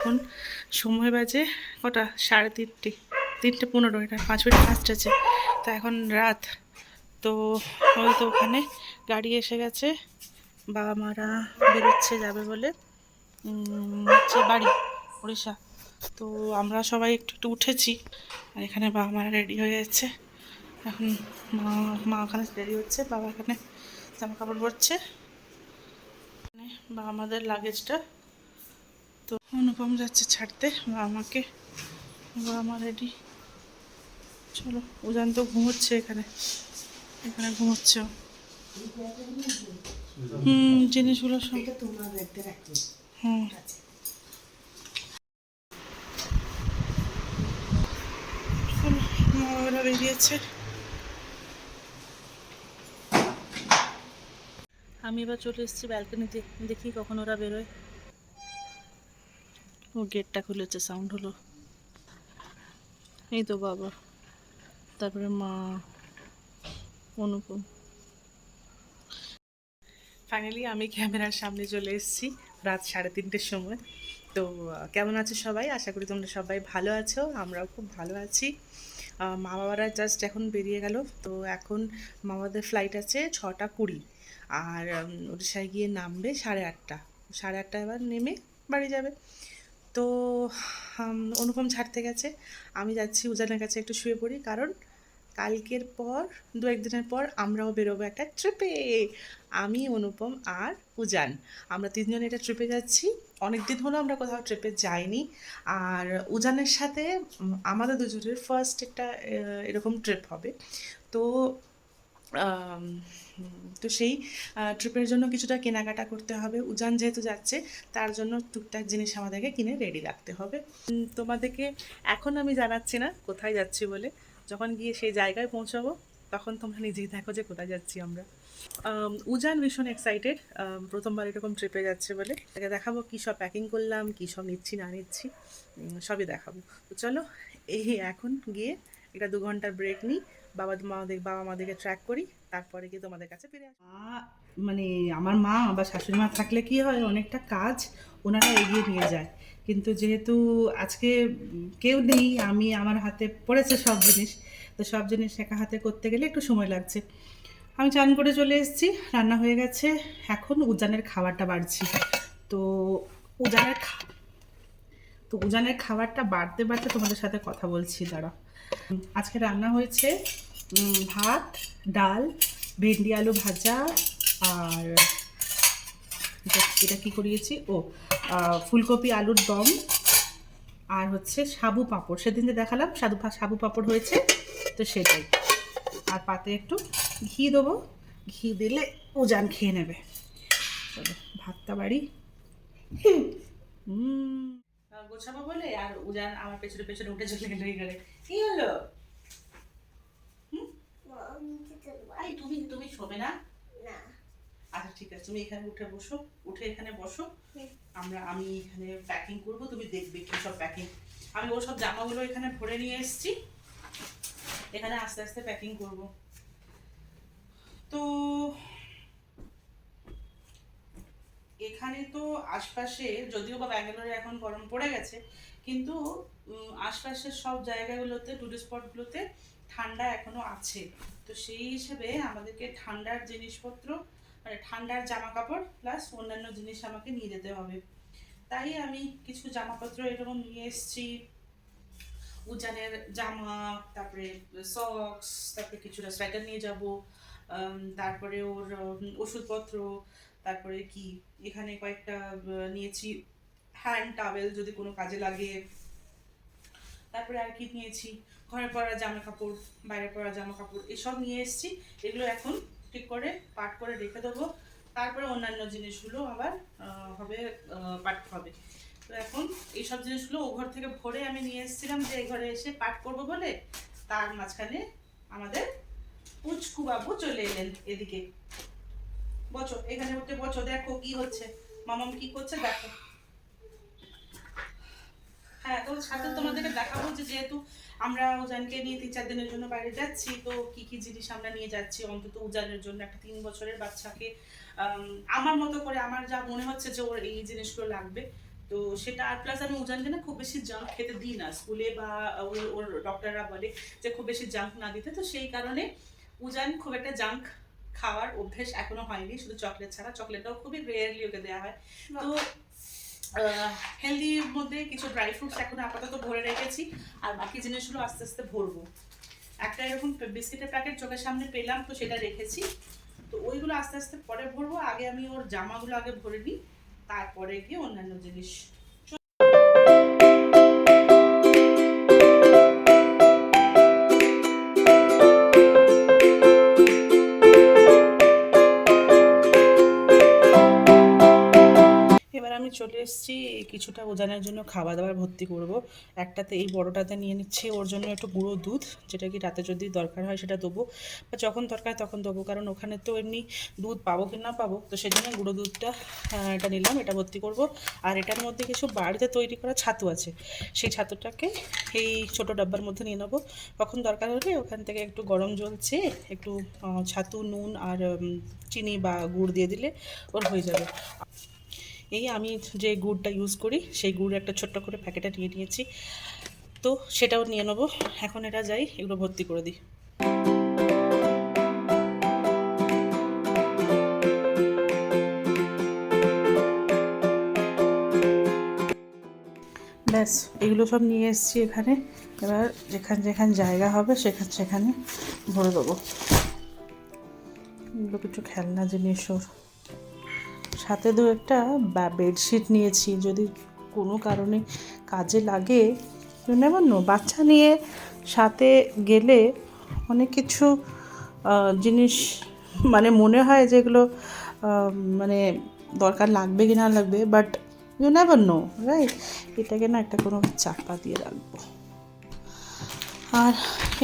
এখন সময় বাজে কটা? সাড়ে তিনটে। তিনটে পনেরো, এটা পাঁচ মিনিট ফাস্ট আছে। তা এখন রাত। তো হয়তো ওখানে গাড়ি এসে গেছে। বাবা মারা বেরোচ্ছে যাবে বলে। হচ্ছে বাড়ি উড়িষ্যা তো আমরা সবাই একটু একটু উঠেছি। আর এখানে বাবা মারা রেডি হয়ে যাচ্ছে এখন মা মা ওখানে রেডি হচ্ছে। বাবা এখানে জামা কাপড় পরছে। বাবা মাদের লাগেজটা তো অনুপম যাচ্ছে ছাড়তে বাবা মাকে বাবা মা রেডি। চলো উজান তো ঘুমোচ্ছে এখানে। এখানে ঘুমোচ্ছে। হুম জিনিসগুলো সব হুম। বাবারা বেরিয়েছে। আমি এবার চলে এসেছি ব্যালকনিতে দেখি কখন ওরা বেরোয়। ও গেটটা খুলেছে সাউন্ড হলো। এই তো বাবা। তারপরে মা, অনুপম। ফাইনালি আমি ক্যামেরার সামনে চলে এসেছি, রাত সাড়ে তিনটের সময়। তো কেমন আছো সবাই? আশা করি তোমরা সবাই ভালো আছো, আমরাও খুব ভালো আছি। মা বাবারা জাস্ট এখন বেরিয়ে গেল, তো এখন মামাদের ফ্লাইট আছে ছটা কুড়ি। আর উড়িষ্যায় গিয়ে নামবে সাড়ে আটটা। সাড়ে আটটা এবার নেমে বাড়ি যাবে। তো অনুপম ছাড়তে গেছে। আমি যাচ্ছি উজানের কাছে একটু শুয়ে পড়ি, কারণ কালকের পর, দু একদিনের পর আমরাও বেরোবো একটা ট্রিপে। আমি, অনুপম আর উজান। আমরা তিনজন এটা ট্রিপে যাচ্ছি। অনেক দিন হলো আমরা কোথাও ট্রিপে যাইনি। আর উজানের সাথে আমাদের দুজনের ফার্স্ট একটা এরকম ট্রিপ হবে। তো তো সেই ট্রিপের জন্য কিছুটা কেনাকাটা করতে হবে। উজান যেহেতু যাচ্ছে, তার জন্য টুকটাক জিনিস আমাদেরকে কিনে রেডি রাখতে হবে। তোমাদেরকে এখন আমি জানাচ্ছি না কোথায় যাচ্ছি বলে। যখন গিয়ে সেই জায়গায় পৌঁছাবো, তখন তোমরা নিজেই দেখো যে কোথায় যাচ্ছি আমরা। উজান ভীষণ এক্সাইটেড প্রথমবার এরকম ট্রিপে যাচ্ছে বলে। তাকে দেখাবো কী সব প্যাকিং করলাম, কী সব নিচ্ছি, না নিচ্ছি। সবই দেখাবো। তো চলো, এই এখন গিয়ে একটা দু ঘণ্টার ব্রেক নিই। বাবা মাদের বাবা মাদেরকে ট্র্যাক করি, তারপরে গিয়ে তোমাদের কাছে ফিরে আসব মা মানে আমার মা বা শাশুড়ি মা থাকলে কি হয়, অনেকটা কাজ ওনারা এগিয়ে নিয়ে যায়। কিন্তু যেহেতু আজকে কেউ নেই, আমি আমার হাতে পড়েছে সব জিনিস, তো সব জিনিস একা হাতে করতে গেলে একটু সময় লাগছে। আমি চান করে চলে এসেছি, রান্না হয়ে গেছে, এখন উজানের খাবারটা বাড়ছি। তো উজানের তো উজানের খাবারটা বাড়তে বাড়তে তোমাদের সাথে কথা বলছি দাঁড়া আজকে রান্না হয়েছে ভাত, ডাল, ভেন্ডি আলু ভাজা, আর এটা কি করিয়েছি? ও ফুলকপি আলুর দম, আর হচ্ছে সাবু পাঁপড়। সেদিন যে দেখালাম সাধু সাবু পাঁপড় হয়েছে, তো সেটাই। আর পাতে একটু ঘি দেবো। ঘি দিলে উজান খেয়ে নেবে। ভাতটা বাড়ি। হুম। গোছাবো বলে আর উজান আমার পেছনে পেছনে উঠে চলে গেল এই ঘরে। কি হলো? এই তুমি তুমি শোবে না? আচ্ছা ঠিক আছে তুমি এখানে উঠে বসো উঠে এখানে বসো। আমরা আমি এখানে প্যাকিং করব তুমি দেখবে কি সব প্যাকিং আমি ও সব জামাগুলো এখানে ভরে নিয়ে এসেছি। এখানে আস্তে আস্তে প্যাকিং করব। তো এখানে তো আশপাশে, যদিও বা ব্যাঙ্গালোরে এখন গরম পড়ে গেছে, কিন্তু আশপাশের সব জায়গাগুলোতে টুরিস্ট স্পটগুলোতে ঠান্ডা এখনও আছে। তো সেই হিসেবে আমাদেরকে ঠান্ডার জিনিসপত্র মানে ঠান্ডার জামা কাপড় প্লাস অন্যান্য জিনিস আমাকে নিয়ে যেতে হবে। তাই আমি কিছু জামাপত্র এরকম নিয়ে এসেছি। উজানের জামা, তারপরে সক্স তারপরে কিছুটা সোয়েটার নিয়ে যাব তারপরে ওর ওষুধপত্র তারপরে কি, এখানে কয়েকটা নিয়েছি হ্যান্ড টাওয়েল যদি কোনো কাজে লাগে। তারপরে আর কি নিয়েছি, ঘরে পরা জামা কাপড়, বাইরে পরা জামা কাপড়, এসব নিয়ে এসেছি। এগুলো এখন ঠিক করে পাট করে রেখে দেবো। তারপরে অন্যান্য জিনিসগুলো আবার হবে পাট হবে। তো এখন এইসব জিনিসগুলো ও ঘর থেকে ভরে আমি নিয়ে এসেছিলাম যে এই ঘরে এসে পাঠ করব বলে, তার মাঝখানে আমাদের পুচকু বাবু চলে এলেন এদিকে। বছো এখানে উঠে বছো দেখো কি হচ্ছে। মামাম কি করছে, দেখো। হ্যাঁ তো সাথে তোমাদেরকে দেখাবো যে যেহেতু আমরা উজানকে নিয়ে তিন চার দিনের জন্য বাইরে যাচ্ছি, তো কি কি জিনিস আমরা নিয়ে যাচ্ছি? অন্তত উজানের জন্য একটা তিন বছরের বাচ্চাকে আমার মতো করে আমার যা মনে হচ্ছে যে ওর এই জিনিসগুলো লাগবে, তো সেটা আর প্লাস আমি উজানকে না খুব বেশি জাঙ্ক খেতে দিই না। স্কুলে বা ওর ডক্টররা বলে যে খুব বেশি জাঙ্ক না দিতে, তো সেই কারণে উজান খুব একটা জাঙ্ক খাওয়ার অভ্যেস এখনও হয়নি শুধু চকলেট ছাড়া। চকলেটটাও খুবই রেয়ারলি ওকে দেওয়া হয়। তো হেলদির মধ্যে কিছু ড্রাই ফ্রুটস এখন আপাতত ভরে রেখেছি আর বাকি জিনিসগুলো আস্তে আস্তে ভরবো। একটা এরকম বিস্কিটের প্যাকেট চোখের সামনে পেলাম তো সেটা রেখেছি। তো ওইগুলো আস্তে আস্তে পরে ভরবো। আগে আমি ওর জামাগুলো আগে ভরে নিই তারপরে গিয়ে অন্যান্য জিনিস এসেছি, কিছুটা ওজানের জন্য খাওয়া দাওয়ার ভর্তি করব। একটাতে এই বড়টাতে নিয়ে নিচ্ছি, ওর জন্য একটু গুঁড়ো দুধ, যেটা কি রাতে যদি দরকার হয় সেটা দেবো। বা যখন দরকার তখন দেবো, কারণ ওখানে তো এমনি দুধ পাবো কি না পাবো, তো সেই জন্য গুঁড়ো দুধটা এটা নিলাম, এটা ভর্তি করব। আর এটার মধ্যে কিছু বাড়িতে তৈরি করা ছাতু আছে, সেই ছাতুটাকে এই ছোট ডাব্বার মধ্যে নিয়ে নেব। কখন দরকার হলে ওখান থেকে একটু গরম জল চেয়ে একটু ছাতু, নুন আর চিনি বা গুড় দিয়ে দিলে ওর হয়ে যাবে। এই আমি যে গুড়টা ইউজ করি, সেই গুড় একটা ছোট্ট করে প্যাকেটে নিয়ে নিয়েছি। তো সেটাও নিয়ে নেব। এখন এটা যাই, এগুলো ভর্তি করে দিই। ব্যাস, এগুলো সব নিয়ে এসেছি এখানে। এবার যেখানে যেখানে জায়গা হবে, সেখানে সেখানে ভরে দেবো। এগুলো কিছু খেলনা জিনিস ওর। সাথে দু একটা বেডশিট নিয়েছি। যদি কোনো কারণে কাজে লাগে নেবার নো বাচ্চা নিয়ে সাথে গেলে অনেক কিছু জিনিস মানে মনে হয় যেগুলো মানে দরকার লাগবে কি না লাগবে but you never know right এটাকে না একটা কোনো চাপা দিয়ে রাখব। আর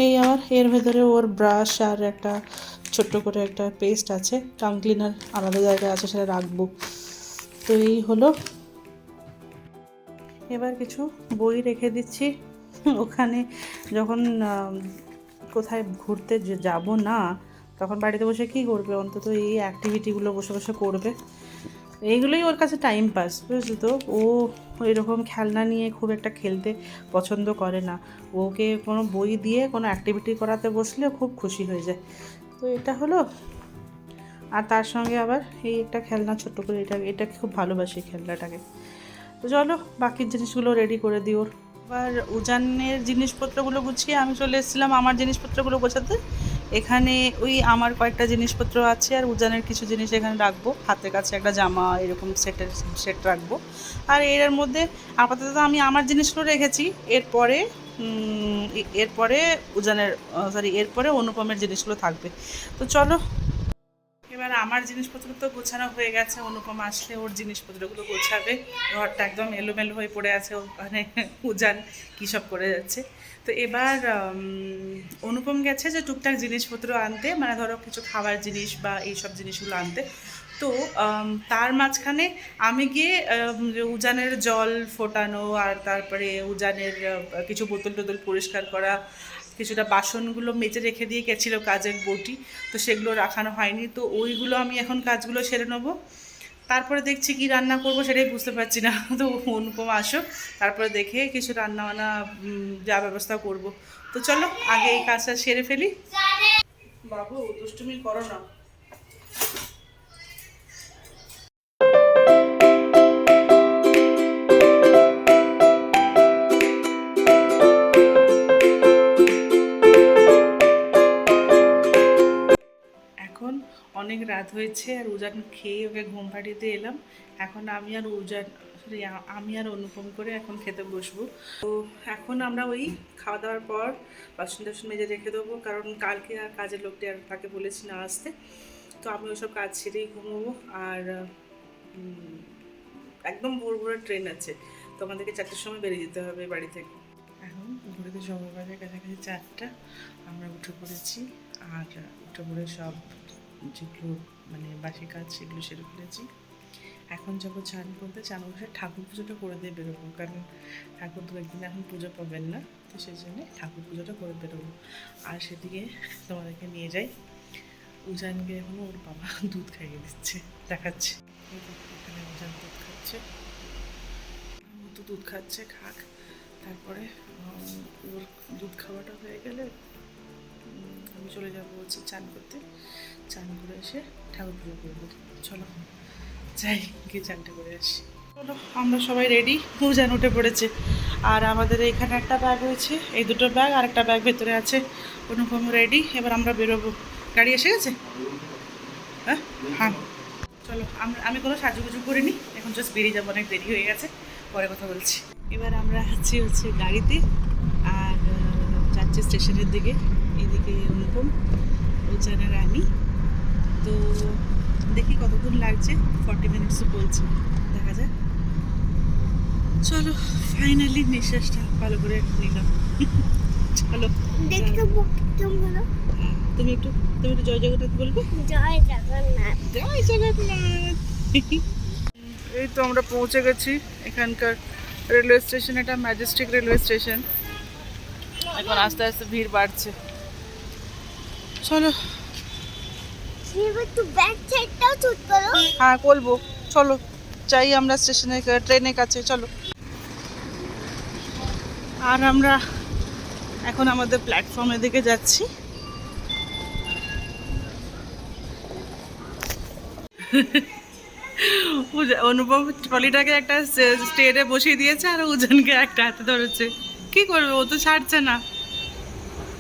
এই আমার এর ভেতরে ওর ব্রাশ আর একটা ছোট্ট করে একটা পেস্ট আছে টাং ক্লিনার আলাদা জায়গায় আছে সেটা রাখব। তো এই হলো। এবার কিছু বই রেখে দিচ্ছি। ওখানে যখন কোথায় ঘুরতে যাব না, তখন বাড়িতে বসে কী করবে? অন্তত এই অ্যাক্টিভিটিগুলো বসে বসে করবে। এইগুলোই ওর কাছে টাইম পাস বুঝলি তো? ও এরকম খেলনা নিয়ে খুব একটা খেলতে পছন্দ করে না। ওকে কোনো বই দিয়ে কোনো অ্যাক্টিভিটি করাতে বসলে খুব খুশি হয়ে যায়। তো এটা হলো। আর তার সঙ্গে আবার এই একটা খেলনা ছোট্ট করে এটা এটাকে খুব ভালোবাসি খেলনাটাকে। তো চলো বাকির জিনিসগুলো রেডি করে দিই ওর এবার উজানের জিনিসপত্রগুলো গুছিয়ে আমি চলে এসেছিলাম আমার জিনিসপত্রগুলো গোছাতে। এখানে ওই আমার কয়েকটা জিনিসপত্র আছে আর উজানের কিছু জিনিস এখানে রাখব। হাতের কাছে একটা জামা, এরকম সেটের সেট রাখব। আর এর মধ্যে আপাতত আমি আমার জিনিসগুলো রেখেছি। এরপরে এরপরে উজানের সরি এরপরে অনুপমের জিনিসগুলো থাকবে। তো চলো, এবার আমার জিনিসপত্র তো গোছানো হয়ে গেছে, অনুপম আসলে ওর জিনিসপত্রগুলো গোছাবে। ঘরটা একদম এলোমেলো হয়ে পড়ে আছে ওখানে, উজান কী সব করে যাচ্ছে। তো এবার অনুপম গেছে যে টুকটাক জিনিসপত্র আনতে মানে ধরো কিছু খাবার জিনিস বা এইসব জিনিসগুলো আনতে। তো তার মাঝখানে আমি গিয়ে উজানের জল ফোটানো আর তারপরে উজানের কিছু বোতল টোতল পরিষ্কার করা, কিছুটা বাসনগুলো মেজে রেখে দিয়ে গেছিল কাজের বটি, তো সেগুলো রাখানো হয়নি। তো ওইগুলো আমি এখন কাজগুলো সেরে নেব। তারপরে দেখছি কি রান্না করব সেটাই বুঝতে পারছি না। তো অনুপম আসো তারপরে দেখে কিছু রান্না বান্না যা ব্যবস্থা করব। তো চলো, আগে এই কাজটা সেরে ফেলি। বাবু, দুষ্টুমি করো না। রাত হয়েছে আর উজান খেয়ে ওকে ঘুম পাড়িতে এলাম। এখন আমি আর উজান আ- আমি আর অনুপম করে এখন খেতে বসবো। তো এখন আমরা ওই খাওয়া দাওয়ার পর বাসন টাসন মেজে রেখে দেবো, কারণ কালকে আর কাজের লোকটি আর তাকে বলেছি না আসতে। তো আমি ওইসব কাজ ছেড়েই ঘুমোবো আর একদম ভোর ভোরের ট্রেন আছে। তো আমাদেরকে চারটের সময় বেরিয়ে যেতে হবে বাড়ি থেকে। এখন ঘুরেতে সময় বাজে কাছাকাছি চারটা, আমরা উঠে পড়েছি আর উঠে পড়ে সব যেগুলো মানে বাসি কাজ সেগুলো সেরে ফেলেছি। এখন যাব চান করতে। চান বসে ঠাকুর পুজোটা করে দিয়ে বেরোবো। কারণ ঠাকুর দু একদিন এখন পুজো পাবেন না। তো সেই জন্যে ঠাকুর পুজোটা করে বেরোবো। আর সেদিকে তোমাদেরকে নিয়ে যাই। উজানকে এখন ওর বাবা দুধ খাইয়ে দিচ্ছে। দেখাচ্ছে। এখানে উজান দুধ খাচ্ছে। তো দুধ খাচ্ছে, খাক। তারপরে ওর দুধ খাওয়াটা হয়ে গেলে আমি চলে যাব হচ্ছে চান করতে। চান করে এসে ঠাকুর পুজো করব। চলো, যাই, গিয়ে চানটা করে আসি। চলো, আমরা সবাই রেডি পূজান উঠে পড়েছে। আর আমাদের এখানে একটা ব্যাগ হয়েছে এই দুটো ব্যাগ আর একটা ব্যাগ ভেতরে আছে। অনুপম রেডি এবার আমরা বেরোবো। গাড়ি এসে গেছে? হ্যাঁ? হ্যাঁ। চলো, আমরা, আমি কোনো সাজুগুজু করিনি, এখন জাস্ট বেরিয়ে যাব, অনেক দেরি হয়ে গেছে। পরে কথা বলছি। এবার আমরা আছি হচ্ছে গাড়িতে, আর যাচ্ছি স্টেশনের দিকে। এদিকে অনুপম উজানের রানী তো দেখি কতক্ষণ লাগছে ফর্টি মিনিটসও বলছে দেখা যাক। চলো ফাইনালি নিঃশ্বাসটা ভালো করে নিলাম। চলো হ্যাঁ, তুমি একটু তুমি একটু জয় জগন্নাথ বলবে? জয় জগন্নাথ। জয় জগন্নাথ। এই তো আমরা পৌঁছে গেছি এখানকার রেলওয়ে স্টেশন এটা ম্যাজেস্টিক রেলওয়ে স্টেশন। এখন আস্তে আস্তে ভিড় বাড়ছে। চলো হ্যাঁ বলব চলো চাই আমরা স্টেশনে ট্রেনের কাছে, চলো। আর আমরা এখন আমাদের প্ল্যাটফর্মের দিকে যাচ্ছি। অনুপম ট্রলিটাকে একটা স্টেটে বসিয়ে দিয়েছে আর উজানকে একটা হাতে ধরেছে। কি করবে? ও তো ছাড়ছে না।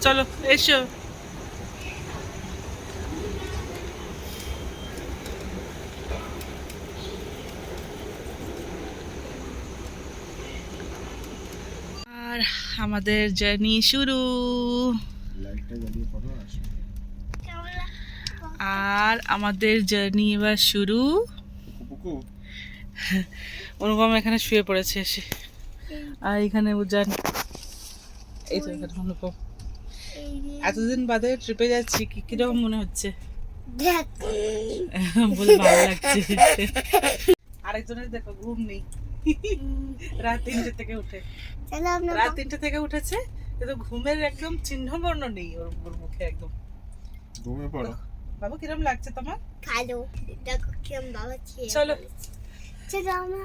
চলো, এসো আর আমাদের জার্নি শুরু। আর আমাদের জার্নি এবার শুরু। অনুপম এখানে শুয়ে পড়েছে এসে। আর এখানে উজান। এই তো এখানে অনুপম। এতদিন বাদে ট্রিপে যাচ্ছি কি কীরকম মনে হচ্ছে? বলে ভালো লাগছে। আরেকজনের দেখো ঘুম নেই। রাত তিনটে থেকে উঠে। রাত তিনটে থেকে উঠেছে কিন্তু ঘুমের একদম চিহ্ন বর্ণ নেই ওর ওর মুখে একদম। ঘুমিয়ে পড়ো। বাবু কিরম লাগছে তোমার? ভালো দেখো কেমন বাবা চলো। চলো আমরা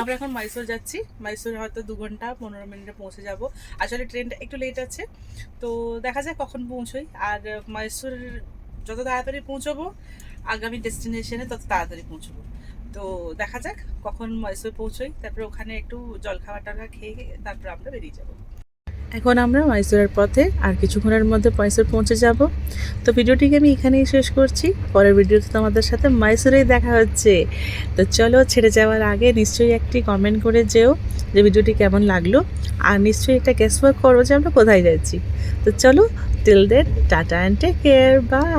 আমরা এখন মাইসোর যাচ্ছি। মাইসোর হয়তো দু ঘণ্টা পনেরো মিনিটে পৌঁছে যাব। আসলে ট্রেনটা একটু লেট আছে। তো দেখা যাক কখন পৌঁছোই। আর মাইসোর যত তাড়াতাড়ি পৌঁছবো আগামী ডেস্টিনেশনে তত তাড়াতাড়ি পৌঁছবো। তো দেখা যাক কখন মাইসোর পৌঁছোই। তারপরে ওখানে একটু জল খাওয়া টাকা খেয়ে তারপরে আমরা বেরিয়ে যাব। এখন আমরা মাইসোরের পথে আর কিছুক্ষণের মধ্যে মাইসোর পৌঁছে যাব। তো ভিডিওটিকে আমি এখানেই শেষ করছি। পরের ভিডিওতে তোমাদের সাথে মাইসোরেই দেখা হচ্ছে। তো চলো ছেড়ে যাওয়ার আগে নিশ্চয়ই একটি কমেন্ট করে যেও যে ভিডিওটি কেমন লাগল। আর নিশ্চয়ই একটা ওয়ার্ক করো যে আমরা কোথায় যাচ্ছি। তো চলো till then tata and take care bye